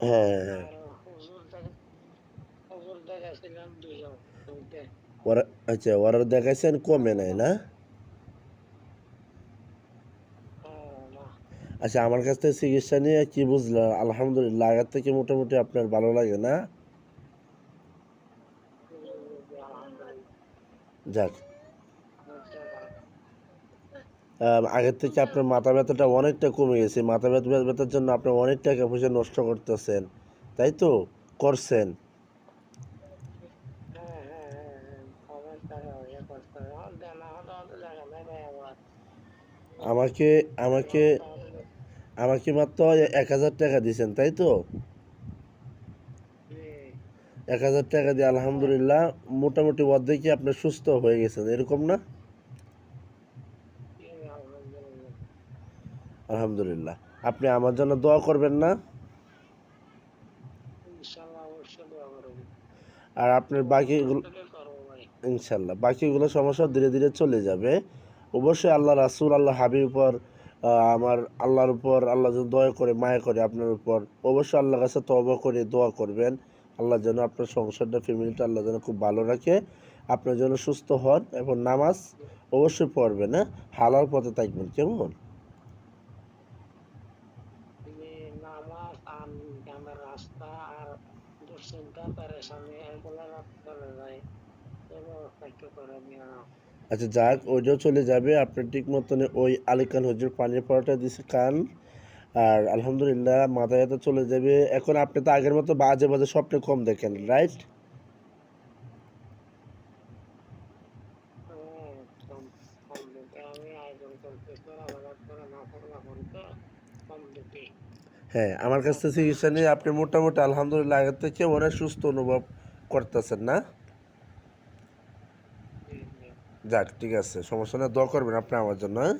হ্যাঁ হ্যাঁ। ওরা আচ্ছা ওরা দেখাইছেন কমে নাই না? আচ্ছা আমার কাছ থেকে চিকিৎসা নিয়ে কি বুঝলেন? আলহামদুলিল্লাহ, আগের থেকে মোটামুটি আপনার ভালো লাগে না? যাক। আগের থেকে আপনার মাথা ব্যথাটা অনেকটা কমে গেছে। মাথা ব্যথা ব্যথার জন্য আপনি অনেক টাকা পয়সা নষ্ট করতেছেন। তাই তো? করছেন। আমাকে আমাকে আমাকে মাত্র এক হাজার টাকা দিয়েছেন তাই তো? এক হাজার টাকা দিয়ে আলহামদুলিল্লাহ মোটামুটি অর্ধেকই আপনার সুস্থ হয়ে গেছেন এরকম না জি, আলহামদুলিল্লাহ আলহামদুলিল্লাহ। আপনি আমার জন্য দোয়া করবেন না? আর আপনার বাকিগুলো ইনশাল্লাহ বাকিগুলো সমস্যা ধীরে ধীরে চলে যাবে। অবশ্যই আল্লাহ রাসুল আল্লাহ হাবিব উপর আমার আল্লাহর উপর আল্লাহ যেন দয়া করে মায়া করে আপনার উপর অবশ্যই আল্লাহর কাছে তবা করে দোয়া করবেন। আল্লাহ যেন আপনার সংসারটা ফ্যামিলিটা আল্লাহ যেন খুব ভালো রাখে। আপনার জন্য সুস্থ হন এবং নামাজ অবশ্যই পড়বেন হ্যাঁ? হালাল পথে থাকবেন কেমন? নামাজ আর আমার রাস্তা আর দুশ্চিন্তা পেরেশানি এগুলো চলে যায় আচ্ছা যাক ওইটাও চলে যাবে। আপনার ঠিক মতন ওই আলিকান হজুর পানির পরোটা দিছে খান। আর আলহামদুলিল্লাহ মাথায় ব্যথা চলে যাবে। এখন আপনি তো আগের মতো বাজে বাজে স্বপ্নে কম দেখেন রাইট হ্যাঁ, আমি আয়োজন করতেছি হ্যাঁ আমার কাছ থেকে চিকিৎসা নিয়ে আপনি মোটামুটি আলহামদুলিল্লাহ আগের থেকে অনেক সুস্থ অনুভব করতেছেন না? যাক ঠিক আছে সমস্যা না দোয়া করবেন আপনি আমার জন্য হ্যাঁ?